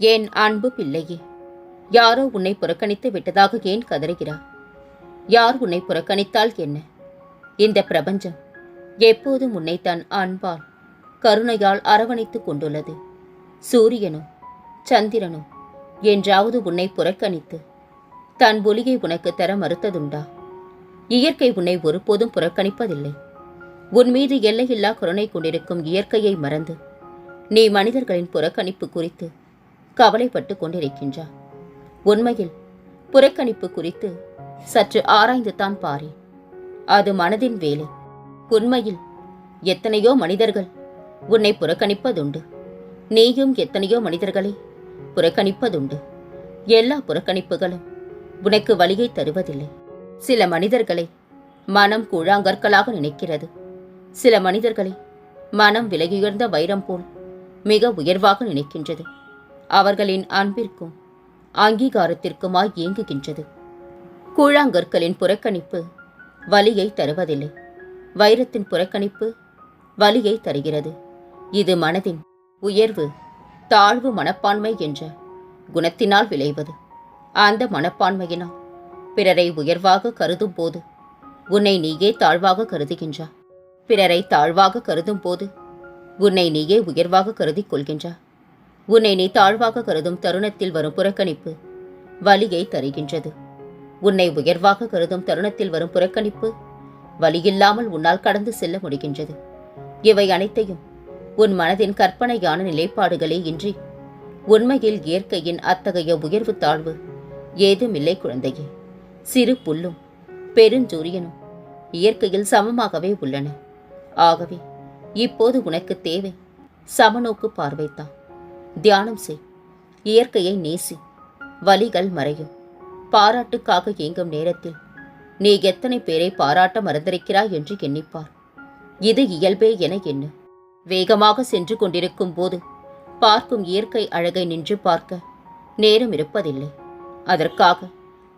என் அன்பு பிள்ளையே? யாரோ உன்னை புறக்கணித்து விட்டதாக ஏன் கதறுகிறாய்? யார் உன்னை புறக்கணித்தால் என்ன? இந்த பிரபஞ்சம் எப்போதும் உன்னை தன் அன்பால் கருணையால் அரவணைத்துக் கொண்டுள்ளது. சூரியனும் சந்திரனோ என்றாவது உன்னை புறக்கணித்து தன் ஒலியை உனக்கு தர மறுத்ததுண்டா? இயற்கை உன்னை ஒருபோதும் புறக்கணிப்பதில்லை. உன் மீது எல்லையில்லா கருணை கொண்டிருக்கும் இயற்கையை மறந்து நீ மனிதர்களின் புறக்கணிப்பு குறித்து கவலைப்பட்டு கொண்டிருக்கின்றார். உண்மையில் புறக்கணிப்பு குறித்து சற்று ஆராய்ந்துதான் பாரேன். அது மனதின் வேலை. உண்மையில் எத்தனையோ மனிதர்கள் உன்னை புறக்கணிப்பதுண்டு. நீயும் எத்தனையோ மனிதர்களை புறக்கணிப்பதுண்டு. எல்லா புறக்கணிப்புகளும் உனக்கு வழியை தருவதில்லை. சில மனிதர்களை மனம் கூழாங்கற்களாக நினைக்கிறது. சில மனிதர்களை மனம் விலகியுயர்ந்த வைரம் போல் மிக உயர்வாக நினைக்கின்றது. அவர்களின் அன்பிற்கும் அங்கீகாரத்திற்குமாய் இயங்குகின்றது கூழாங்கற்களின் புறக்கணிப்பு வலியை தருவதில்லை. வைரத்தின் புறக்கணிப்பு வலியை தருகிறது. இது மனதின் உயர்வு தாழ்வு மனப்பான்மை என்ற குணத்தினால் விளைவது. அந்த மனப்பான்மையினால் பிறரை உயர்வாக கருதும் போது உன்னை நீயே தாழ்வாக கருதுகின்றாய் பிறரை தாழ்வாக கருதும் போது உன்னை நீயே உயர்வாக கருதி கொள்கின்றாய் உன்னை நீ தாழ்வாக கருதும் தருணத்தில் வரும் புறக்கணிப்பு வலியை தருகின்றது. உன்னை உயர்வாக கருதும் தருணத்தில் வரும் புறக்கணிப்பு வலியில்லாமல் உன்னால் கடந்து செல்ல முடிகின்றது. இவை அனைத்தையும் உன் மனதின் கற்பனையான நிலைப்பாடுகளே இன்றி உண்மையில் இயற்கையின் அத்தகைய உயர்வு தாழ்வு ஏதுமில்லை குழந்தையே. சிறு புல்லும் பெருஞ்சூரியனும் இயற்கையில் சமமாகவே உள்ளன. ஆகவே இப்போது உனக்கு தேவை சமநோக்கு பார்வைத்தான் தியானம் செய். இயற்கையை நேசி. வலிகள் மறையும். பாராட்டுக்காக ஏங்கும் நேரத்தில் நீ எத்தனை பேரை பாராட்ட மறந்திருக்கிறாய் என்று எண்ணிப்பார். இது இயல்பே என எண்ணு. வேகமாக சென்று கொண்டிருக்கும் போது பார்க்கும் இயற்கை அழகை நின்று பார்க்க நேரம் இருப்பதில்லை. அதற்காக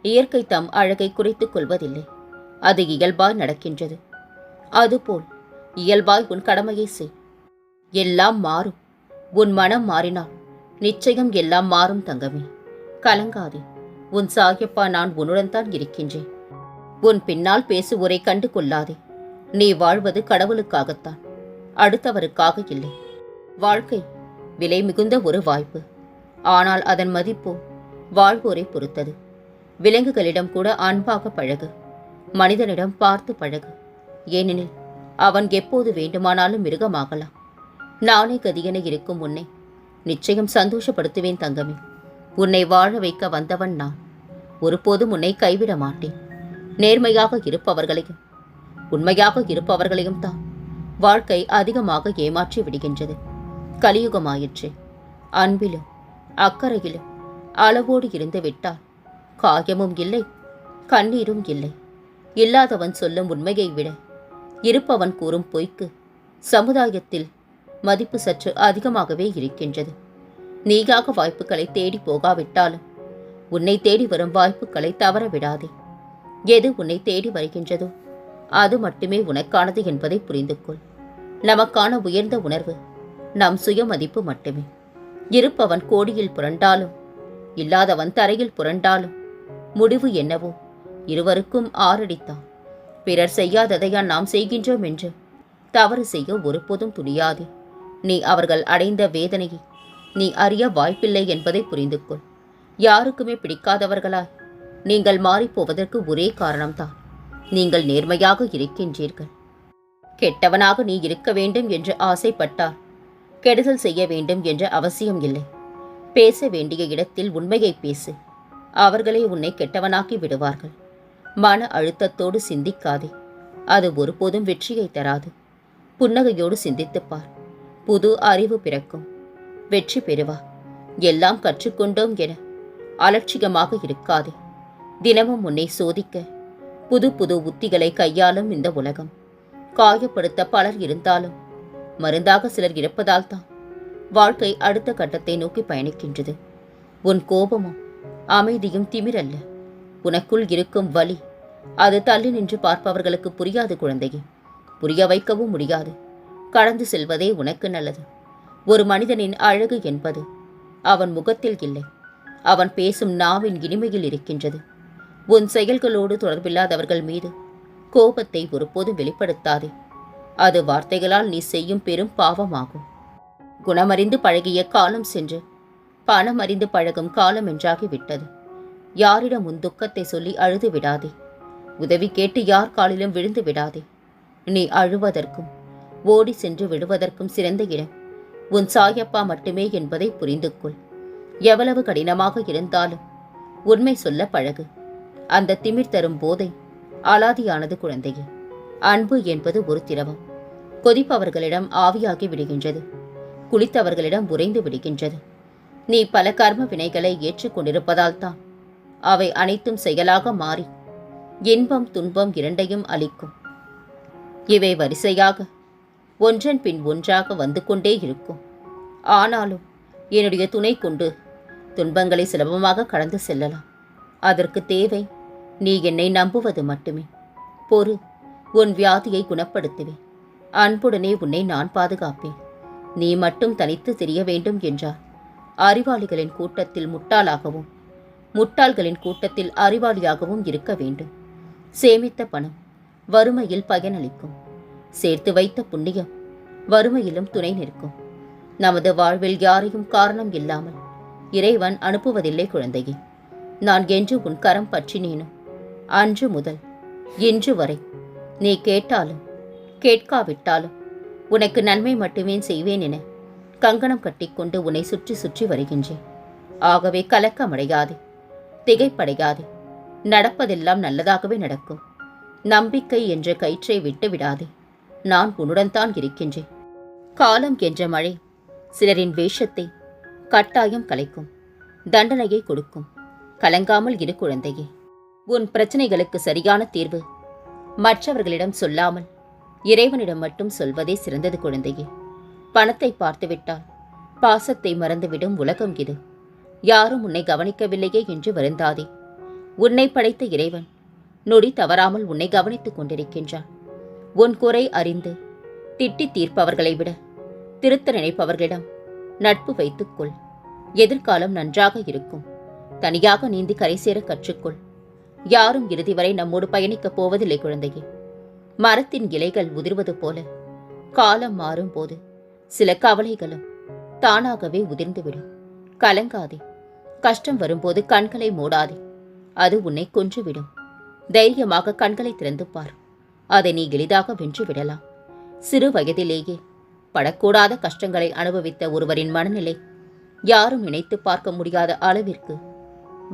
இயற்கை தம் அழகை குறைத்துக் கொள்வதில்லை. அது இயல்பாய் நடக்கின்றது. அதுபோல் இயல்பாய் உன் கடமையை செய். எல்லாம் மாறும். உன் மனம் மாறினால் நிச்சயம் எல்லாம் மாறும் தங்கமே. கலங்காதே. உன் சாயப்பா நான் உன்னுடன் தான் இருக்கின்றேன். உன் பின்னால் பேசுவோரை கண்டு கொள்ளாதே. நீ வாழ்வது கடவுளுக்காகத்தான். அடுத்தவருக்காக இல்லை. வாழ்க்கை விலை மிகுந்த ஒரு வாய்ப்பு. ஆனால் அதன் மதிப்பு வாழ்வோரை பொறுத்தது. விலங்குகளிடம் கூட அன்பாக பழகு. மனிதனிடம் பார்த்து பழகு. ஏனெனில் அவன் எப்போது வேண்டுமானாலும் மிருகமாகலாம். நானே கதியென இருக்கும் உன்னை. நிச்சயம் சந்தோஷப்படுத்துவேன் தங்கமே. உன்னை வாழ வைக்க வந்தவன் நான். ஒருபோதும் உன்னை கைவிட மாட்டேன். நேர்மையாக இருப்பவர்களையும் உண்மையாக இருப்பவர்களையும் தான் வாழ்க்கை அதிகமாக ஏமாற்றி விடுகின்றது. கலியுகமாயிற்று. அன்பிலும் அக்கறையிலும் அளவோடு இருந்து விட்டால் காயமும் இல்லை கண்ணீரும் இல்லை. இல்லாதவன் சொல்லும் உண்மையை விட இருப்பவன் கூறும் பொய்க்கு சமுதாயத்தில் மதிப்பு சற்று அதிகமாகவே இருக்கின்றது. நீயாக வாய்ப்புகளை தேடி போகாவிட்டாலும் உன்னை தேடி வரும் வாய்ப்புகளை தவற விடாதே எது உன்னை தேடி வருகின்றதோ அது மட்டுமே உனக்கானது என்பதை புரிந்து கொள் நமக்கான உயர்ந்த உணர்வு நம் சுயமதிப்பு மட்டுமே. இருப்பவன் கோடியில் புரண்டாலும் இல்லாதவன் தரையில் புரண்டாலும் முடிவு என்னவோ இருவருக்கும் ஆறடித்தான். பிறர் செய்யாததையா நாம் செய்கின்றோம் என்று தவறு செய்ய ஒருபோதும் துணியாதே. நீ அவர்கள் அடைந்த வேதனையை நீ அறிய வாய்ப்பில்லை என்பதை புரிந்து கொள் யாருக்குமே பிடிக்காதவர்களாய். நீங்கள் மாறிப்போவதற்கு ஒரே காரணம்தான். நீங்கள் நேர்மையாக இருக்கின்றீர்கள். கெட்டவனாக நீ இருக்க வேண்டும் என்று ஆசைப்பட்டால் கெடுதல் செய்ய வேண்டும் என்ற அவசியம் இல்லை. பேச வேண்டிய இடத்தில் உண்மையை பேசு. அவர்களே உன்னை கெட்டவனாக்கி விடுவார்கள். மன அழுத்தத்தோடு சிந்திக்காதே. அது ஒருபோதும் வெற்றியை தராது. புன்னகையோடு சிந்தித்துப் பார். புது அறிவு பிறக்கும். வெற்றி பெறுவா. எல்லாம் கற்றுக்கொண்டோம் என அலட்சியமாக இருக்காதே. தினமும் உன்னை சோதிக்க புது புது உத்திகளை கையாளும் இந்த உலகம். காயப்படுத்த பலர் இருந்தாலும் மருந்தாக சிலர் இருப்பதால் தான் வாழ்க்கை அடுத்த கட்டத்தை நோக்கி பயணிக்கின்றது. உன் கோபமும் அமைதியும் திமிரல்ல. உனக்குள் இருக்கும் வலி அது தள்ளி நின்று பார்ப்பவர்களுக்கு புரியாது குழந்தையே. புரிய வைக்கவும் முடியாது. கடந்து செல்வதே உனக்கு நல்லது. ஒரு மனிதனின் அழகு என்பது அவன் முகத்தில் இல்லை. அவன் பேசும் நாவின் இனிமையில் இருக்கின்றது. உன் செயல்களோடு தொடர்பில்லாதவர்கள் மீது கோபத்தை ஒருபோதும் வெளிப்படுத்தாதே. அது வார்த்தைகளால் நீ செய்யும் பெரும் பாவமாகும். குணமறிந்து பழகிய காலம் சென்று பணம் அறிந்து பழகும் காலம் என்றாகிவிட்டது. யாரிடம் உன் துக்கத்தை சொல்லி அழுது விடாதே. உதவி கேட்டு யார் காலிலும் விழுந்து விடாதே. நீ அழுவதற்கும் ஓடி சென்று விடுவதற்கும் சிறந்த இடம். உன் சாயப்பா மட்டுமே என்பதை புரிந்து கொள் எவ்வளவு கடினமாக இருந்தாலும் உண்மை சொல்ல பழகு. அந்த திமிர் தரும் போதை அலாதியானது குழந்தையே. அன்பு என்பது ஒரு திரவம். கொதிப்பவர்களிடம் ஆவியாகி விடுகின்றது. குளித்தவர்களிடம் உறைந்து விடுகின்றது. நீ பல கர்ம வினைகளை ஏற்றுக்கொண்டிருப்பதால் தான் அவை அனைத்தும் செயலாக மாறி இன்பம் துன்பம் இரண்டையும் அளிக்கும். இவை வரிசையாக ஒன்றன் பின் ஒன்றாக வந்து கொண்டே இருக்கும். ஆனாலும் என்னுடைய துணை கொண்டு துன்பங்களை சுலபமாக கடந்து செல்லலாம். அதற்கு தேவை நீ என்னை நம்புவது மட்டுமே. பொறு உன் வியாதியை குணப்படுத்துவேன். அன்புடனே உன்னை நான் பாதுகாப்பேன். நீ மட்டும் தனித்து தெரிய வேண்டும் என்றார். அறிவாளிகளின் கூட்டத்தில் முட்டாளாகவும் முட்டாள்களின் கூட்டத்தில் அறிவாளியாகவும் இருக்க வேண்டும். சேமித்த பணம் வறுமையில் பயனளிக்கும். சேர்த்து வைத்த புண்ணியம் வறுமையிலும் துணை நிற்கும். நமது வாழ்வில் யாரையும் காரணம் இல்லாமல் இறைவன் அனுப்புவதில்லை குழந்தையே. நான் என்று உன் கரம் பற்றினேனோ அன்று முதல் இன்று வரை நீ கேட்டாலும் கேட்காவிட்டாலும் உனக்கு நன்மை மட்டுமே செய்வேன் என கங்கணம் கட்டிக்கொண்டு உன்னை சுற்றி சுற்றி வருகின்றேன். ஆகவே கலக்கமடையாதே திகைப்படையாதே நடப்பதெல்லாம் நல்லதாகவே நடக்கும். நம்பிக்கை என்ற கயிற்றை விட்டு விடாதே. நான் உன்னுடன் தான் இருக்கின்றேன். காலம் என்ற மழை சிலரின் வேஷத்தை கட்டாயம் கலைக்கும் தண்டனையை கொடுக்கும். கலங்காமல் இரு குழந்தையே. உன் பிரச்சனைகளுக்கு சரியான தீர்வு மற்றவர்களிடம் சொல்லாமல் இறைவனிடம் மட்டும் சொல்வதே சிறந்தது குழந்தையே. பணத்தை பார்த்துவிட்டால் பாசத்தை மறந்துவிடும் உலகம் இது. யாரும் உன்னை கவனிக்கவில்லையே என்று வருந்தாதே. உன்னை படைத்த இறைவன் நொடி தவறாமல் உன்னை கவனித்துக் கொண்டிருக்கின்றான். உன் குறை அறிந்து திட்டி தீர்ப்பவர்களை விட திருத்த நினைப்பவர்களிடம் நட்பு வைத்துக்கொள் எதிர்காலம் நன்றாக இருக்கும். தனியாக நீந்தி கரை சேர கற்றுக்கொள். யாரும் இறுதி வரை நம்மோடு பயணிக்கப் போவதில்லை குழந்தையே. மரத்தின் இலைகள் உதிர்வது போல காலம் மாறும் போது சில கவலைகளும் தானாகவே உதிர்ந்துவிடும். கலங்காதே. கஷ்டம் வரும்போது கண்களை மூடாதே. அது உன்னை கொன்றுவிடும். தைரியமாக கண்களை திறந்து பார். அதை நீ எளிதாக வென்று விடலாம். சிறு வயதிலேயே படக்கூடாத கஷ்டங்களை அனுபவித்த ஒருவரின் மனநிலை யாரும் நினைத்து பார்க்க முடியாத அளவிற்கு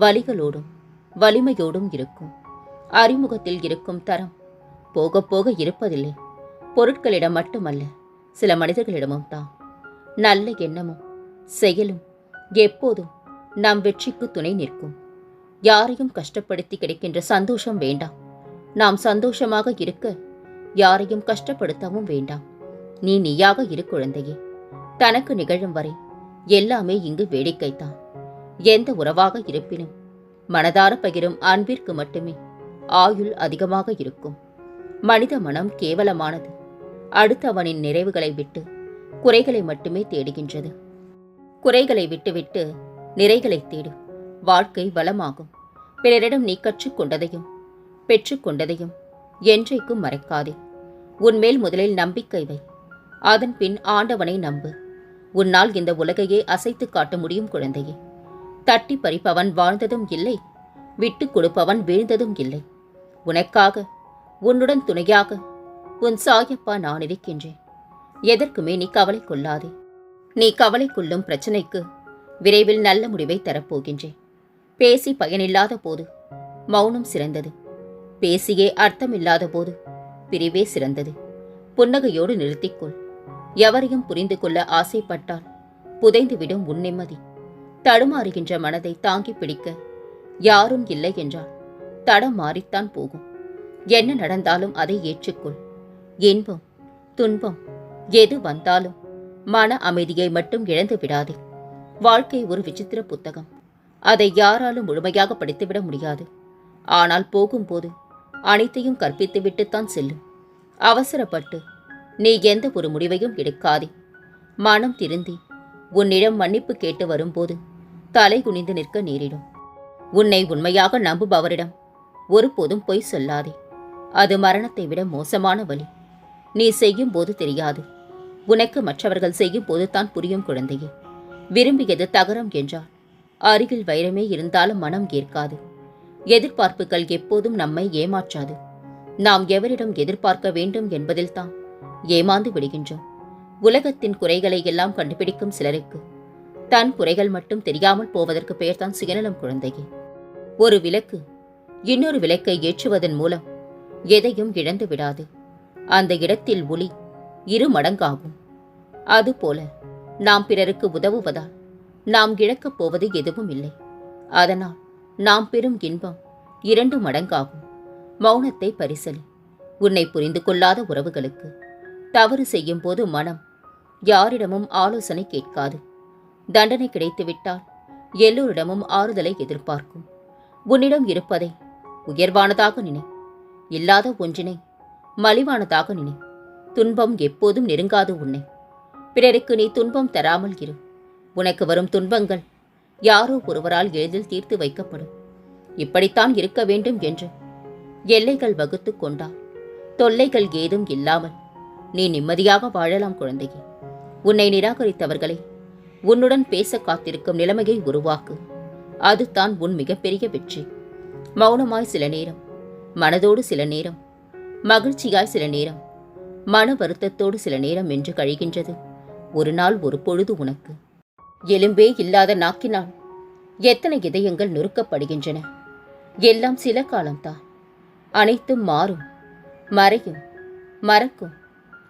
வலிகளோடும் வலிமையோடும் இருக்கும். அறிமுகத்தில் இருக்கும் தரம் போக போக இருப்பதில்லை. பொருட்களிடம் மட்டுமல்ல சில மனிதர்களிடமும் தான். நல்ல எண்ணமும் செயலும் எப்போதும் நம் வெற்றிக்கு துணை நிற்கும். யாரையும் கஷ்டப்படுத்தி கிடைக்கின்ற சந்தோஷம் வேண்டாம். நாம் சந்தோஷமாக இருக்க யாரையும் கஷ்டப்படுத்தவும் வேண்டாம். நீ நீயாக இரு குழந்தையே. தனக்கு நிகழும் வரை எல்லாமே இங்கு வேடிக்கைத்தான் எந்த உறவாக இருப்பினும் மனதார பகிரும் அன்பிற்கு மட்டுமே ஆயுள் அதிகமாக இருக்கும். மனித மனம் கேவலமானது அடுத்தவனின் நிறைவுகளை விட்டு குறைகளை மட்டுமே தேடுகின்றது. குறைகளை விட்டுவிட்டு நிறைகளை தேடு வாழ்க்கை வளமாகும். பிறரிடம் நீ கற்றுக்கொண்டதையும் பெற்றுக்கொண்டதையும் என்றைக்கும் மறைக்காதே. உன்மேல் முதலில் நம்பிக்கை வை. அதன் பின் ஆண்டவனை நம்பு. உன்னால் இந்த உலகையே அசைத்து காட்ட முடியும் குழந்தையே. தட்டி பறிப்பவன் வாழ்ந்ததும் இல்லை விட்டுக் கொடுப்பவன் வீழ்ந்ததும் இல்லை. உனக்காக உன்னுடன் துணையாக உன் சாயப்பா நான் இருக்கின்றேன். எதற்குமே நீ கவலை கொள்ளாதே. நீ கவலை கொள்ளும் பிரச்சனைக்கு விரைவில் நல்ல முடிவை தரப்போகின்றேன். பேசி பயனில்லாத போது மௌனம் சிறந்தது. பேசியே அர்த்தமில்லாத போது பிரிவே சிறந்தது. புன்னகையோடு நிறுத்திக்கொள். எவரையும் புரிந்து கொள்ள ஆசைப்பட்டால் புதைந்துவிடும் உன் நிம்மதி. தடுமாறுகின்ற மனதை தாங்கி பிடிக்க யாரும் இல்லை என்றால் தடம் மாறித்தான் போகும். என்ன நடந்தாலும் அதை ஏற்றுக்கொள். இன்பம் துன்பம் எது வந்தாலும் மன அமைதியை மட்டும் இழந்து விடாதே. வாழ்க்கை ஒரு விசித்திர புத்தகம். அதை யாராலும் முழுமையாக படித்துவிட முடியாது. ஆனால் போகும்போது அனைத்தையும் கற்பித்துவிட்டுத்தான் செல்லும். அவசரப்பட்டு நீ எந்த ஒரு முடிவையும் எடுக்காதே. மனம் திருந்தி உன்னிடம் மன்னிப்பு கேட்டு வரும்போது தலை குனிந்து நிற்க நேரிடும். உன்னை உண்மையாக நம்புபவரிடம் ஒருபோதும் பொய் சொல்லாதே. அது மரணத்தை விட மோசமான வழி. நீ செய்யும் போது தெரியாது. உனக்கு மற்றவர்கள் செய்யும் போது தான் புரியும் குழந்தையே. விரும்பியது தகரம் என்றால் அருகில் வைரமே இருந்தாலும் மனம் ஏற்காது. எதிர்பார்ப்புகள் எப்போதும் நம்மை ஏமாற்றாது. நாம் எவரிடம் எதிர்பார்க்க வேண்டும் என்பதில்தான் ஏமாந்து விடுகின்றோம். உலகத்தின் குறைகளை எல்லாம் கண்டுபிடிக்கும் சிலருக்கு தன் குறைகள் மட்டும் தெரியாமல் போவதற்கு பெயர்தான் சுயநலம் குழந்தையே. ஒரு விளக்கு இன்னொரு விளக்கை ஏற்றுவதன் மூலம் எதையும் இழந்து விடாது. அந்த இடத்தில் ஒளி இரு மடங்காகும். அதுபோல நாம் பிறருக்கு உதவுவதால் நாம் இழக்கப் போவது எதுவும் இல்லை. அதனால் நாம் பெறும் இன்பம் இரண்டு மடங்காகும். மௌனத்தை பரிசலி. உன்னை புரிந்து கொள்ளாத உறவுகளுக்கு தவறு செய்யும் போது மனம் யாரிடமும் ஆலோசனை கேட்காது. தண்டனை கிடைத்துவிட்டால் எல்லோரிடமும் ஆறுதலை எதிர்பார்க்கும். உன்னிடம் இருப்பதை உயர்வானதாக நினை. இல்லாத ஒன்றினை மலிவானதாக நினை. துன்பம் எப்போதும் நெருங்காது உன்னை. பிறருக்கு நீ துன்பம் தராமல் இரு. உனக்கு வரும் துன்பங்கள் யாரோ ஒருவரால் எளிதில் தீர்த்து வைக்கப்படும். இப்படித்தான் இருக்க வேண்டும் என்று. எல்லைகள் வகுத்து கொண்டால் தொல்லைகள் ஏதும் இல்லாமல். நீ நிம்மதியாக வாழலாம் குழந்தையே. உன்னை நிராகரித்தவர்களை உன்னுடன் பேச காத்திருக்கும் நிலைமையை உருவாக்கு. அதுதான் உன் மிகப்பெரிய வெற்றி. மௌனமாய் சில நேரம் மனதோடு சில நேரம் மகிழ்ச்சியாய் சில நேரம் மன வருத்தத்தோடு சில நேரம் என்று கழிகின்றது. ஒரு நாள் ஒரு பொழுது உனக்கு. எலும்பே இல்லாத நாக்கினால் எத்தனை இதயங்கள் நொறுக்கப்படுகின்றன? எல்லாம் சில காலம்தான். அனைத்தும் மாறும் மறையும் மறக்கும்.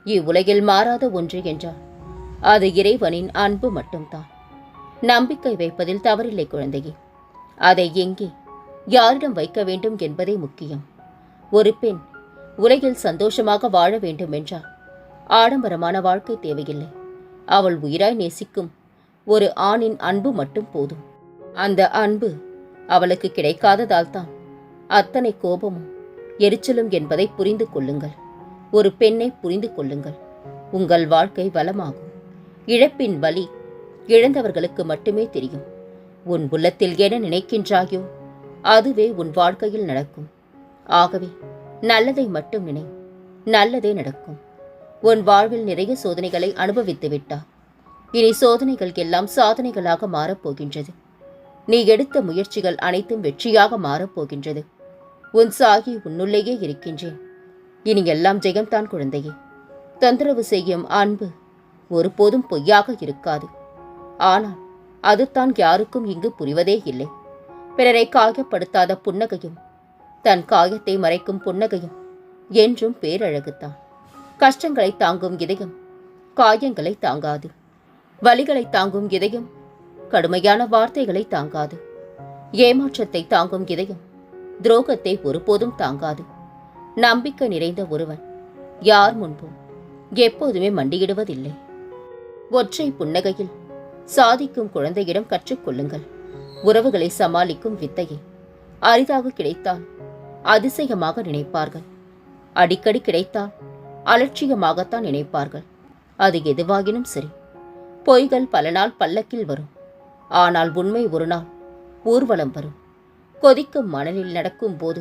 இவ்வுலகில் மாறாத ஒன்று என்றால் அது இறைவனின் அன்பு மட்டும்தான். நம்பிக்கை வைப்பதில் தவறில்லை குழந்தையே. அதை எங்கே யாரிடம் வைக்க வேண்டும் என்பதே முக்கியம். ஒரு பெண் உலகில் சந்தோஷமாக வாழ வேண்டும் என்றால் ஆடம்பரமான வாழ்க்கை தேவையில்லை. அவள் உயிராய் நேசிக்கும் ஒரு ஆணின் அன்பு மட்டும் போதும். அந்த அன்பு அவளுக்கு கிடைக்காததால் தான் அத்தனை கோபமும் எரிச்சலும் என்பதை புரிந்து கொள்ளுங்கள். ஒரு பெண்ணை புரிந்து கொள்ளுங்கள். உங்கள் வாழ்க்கை வளமாகும். இழப்பின் வலி இழந்தவர்களுக்கு மட்டுமே தெரியும். உன் உள்ளத்தில் என நினைக்கின்றாயோ அதுவே உன் வாழ்க்கையில் நடக்கும். ஆகவே நல்லதை மட்டும் நினை. நல்லதே நடக்கும். உன் வாழ்வில் நிறைய சோதனைகளை அனுபவித்து விட்டார் இனி சோதனைகள் எல்லாம் சாதனைகளாக மாறப்போகின்றது. நீ எடுத்த முயற்சிகள் அனைத்தும் வெற்றியாக மாறப்போகின்றது. உன் சாகி உன்னுள்ளேயே இருக்கின்றேன். இனி எல்லாம் ஜெயம்தான் குழந்தையே. தொந்தரவு செய்யும் அன்பு ஒருபோதும் பொய்யாக இருக்காது. ஆனால் அதுதான் யாருக்கும் இங்கு புரிவதே இல்லை. பிறரை காயப்படுத்தாத புன்னகையும் தன் காயத்தை மறைக்கும் புன்னகையும் என்றும் பேரழகுத்தான் கஷ்டங்களை தாங்கும் இதயம் காயங்களை தாங்காது. வலிகளை தாங்கும் இதயம் கடுமையான வார்த்தைகளை தாங்காது. ஏமாற்றத்தை தாங்கும் இதயம் துரோகத்தை ஒருபோதும் தாங்காது. நம்பிக்கை நிறைந்த ஒருவன் யார் முன்பும் எப்போதுமே மண்டியிடுவதில்லை. ஒற்றை புன்னகையில் சாதிக்கும் குழந்தையிடம் கற்றுக்கொள்ளுங்கள் உறவுகளை சமாளிக்கும் வித்தையை அரிதாக கிடைத்தால் அதிசயமாக நினைப்பார்கள். அடிக்கடி கிடைத்தால் அலட்சியமாகத்தான் நினைப்பார்கள். அது எதுவாகினும் சரி. பொய்கள் பல நாள் பல்லக்கில் வரும். ஆனால் உண்மை ஒரு நாள் ஊர்வலம் வரும். கொதிக்கும் மணலில் நடக்கும் போது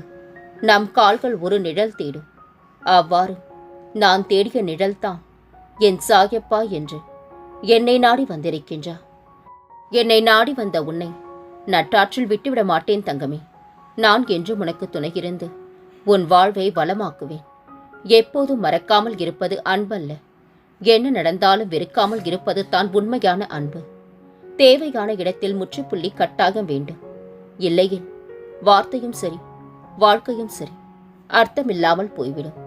நம் கால்கள் ஒரு நிழல் தேடும். அவ்வாறு நான் தேடிய நிழல்தான் என் சாயப்பா என்று என்னை நாடி வந்திருக்கின்றா என்னை நாடி வந்த உன்னை நட்டாற்றில் விட்டுவிட மாட்டேன் தங்கமே. நான் என்றும் உனக்கு துணையிருந்து உன் வாழ்வை வளமாக்குவேன். எப்போதும் மறக்காமல் இருப்பது அன்பல்ல. என்ன நடந்தாலும் வெறுக்காமல் இருப்பது தான் உண்மையான அன்பு. தேவையான இடத்தில் முற்றுப்புள்ளி கட்டாக வேண்டும். இல்லையில் வார்த்தையும் சரி வாழ்க்கையும் சரி அர்த்தமில்லாமல் போய்விடும்.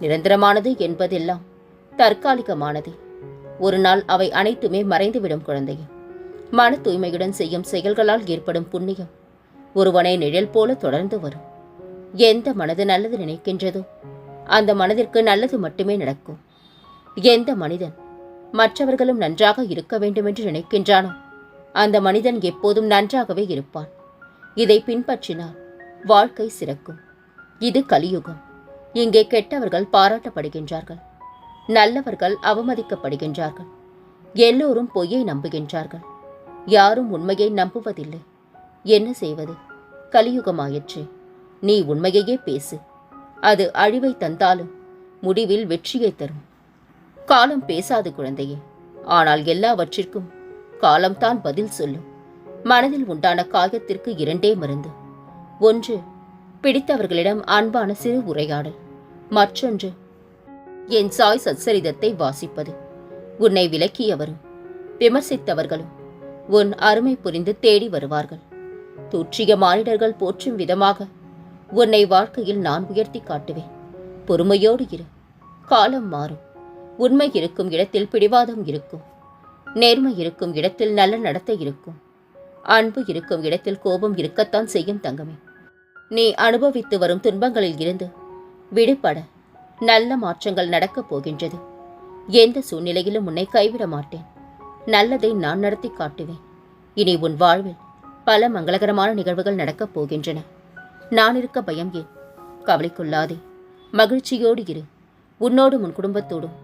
நிரந்தரமானது என்பதெல்லாம் தற்காலிகமானது. ஒரு நாள் அவை அனைத்துமே மறைந்துவிடும் குழந்தையும் மன தூய்மையுடன் செய்யும் செயல்களால் ஏற்படும் புண்ணியம் ஒருவனை நிழல் போல தொடர்ந்து வரும். எந்த மனது நல்லது நினைக்கின்றதோ அந்த மனதிற்கு நல்லது மட்டுமே நடக்கும். எந்த மனிதன்? மற்றவர்களும் நன்றாக இருக்க வேண்டுமென்று நினைக்கின்றானோ? அந்த மனிதன் எப்போதும் நன்றாகவே இருப்பான். இதை பின்பற்றினால் வாழ்க்கை சிறக்கும். இது கலியுகம். இங்கே கெட்டவர்கள் பாராட்டப்படுகின்றார்கள். நல்லவர்கள் அவமதிக்கப்படுகின்றார்கள். எல்லோரும் பொய்யை நம்புகின்றார்கள். யாரும் உண்மையை நம்புவதில்லை. என்ன செய்வது? கலியுகமாயிற்று. நீ உண்மையையே பேசு. அது அழிவை தந்தாலும் முடிவில் வெற்றியை தரும். காலம் பேசாது குழந்தையே. ஆனால் எல்லாவற்றிற்கும் காலம்தான் பதில் சொல்லும். மனதில் உண்டான காயத்திற்கு இரண்டே மருந்து. ஒன்று பிடித்தவர்களிடம் அன்பான சிறு உரையாடல். மற்றொன்று என் சாய் சச்சரிதத்தை வாசிப்பது. உன்னை விலக்கியவரும் விமர்சித்தவர்களும் உன் அருமை புரிந்து தேடி வருவார்கள். தூற்றிய மானிடர்கள் போற்றும் விதமாக உன்னை வாழ்க்கையில் நான் உயர்த்தி காட்டுவேன். பொறுமையோடு இரு. காலம் மாறும். உண்மை இருக்கும் இடத்தில் பிடிவாதம் இருக்கும். நேர்மை இருக்கும் இடத்தில் நல்ல நடத்தை இருக்கும். அன்பு இருக்கும் இடத்தில் கோபம் இருக்கத்தான் செய்யும் தங்கமே. நீ அனுபவித்து வரும் துன்பங்களில் இருந்து விடுபட. நல்ல மாற்றங்கள் நடக்கப் போகின்றது. எந்த சூழ்நிலையிலும் உன்னை கைவிட மாட்டேன். நல்லதை நான் நடத்தி காட்டுவேன். இனி உன் வாழ்வில் பல மங்களகரமான நிகழ்வுகள் நடக்கப் போகின்றன. நான் இருக்க பயம் ஏன்? கவலைக்குள்ளாதே. மகிழ்ச்சியோடு இரு. உன்னோடும் உன் குடும்பத்தோடும்.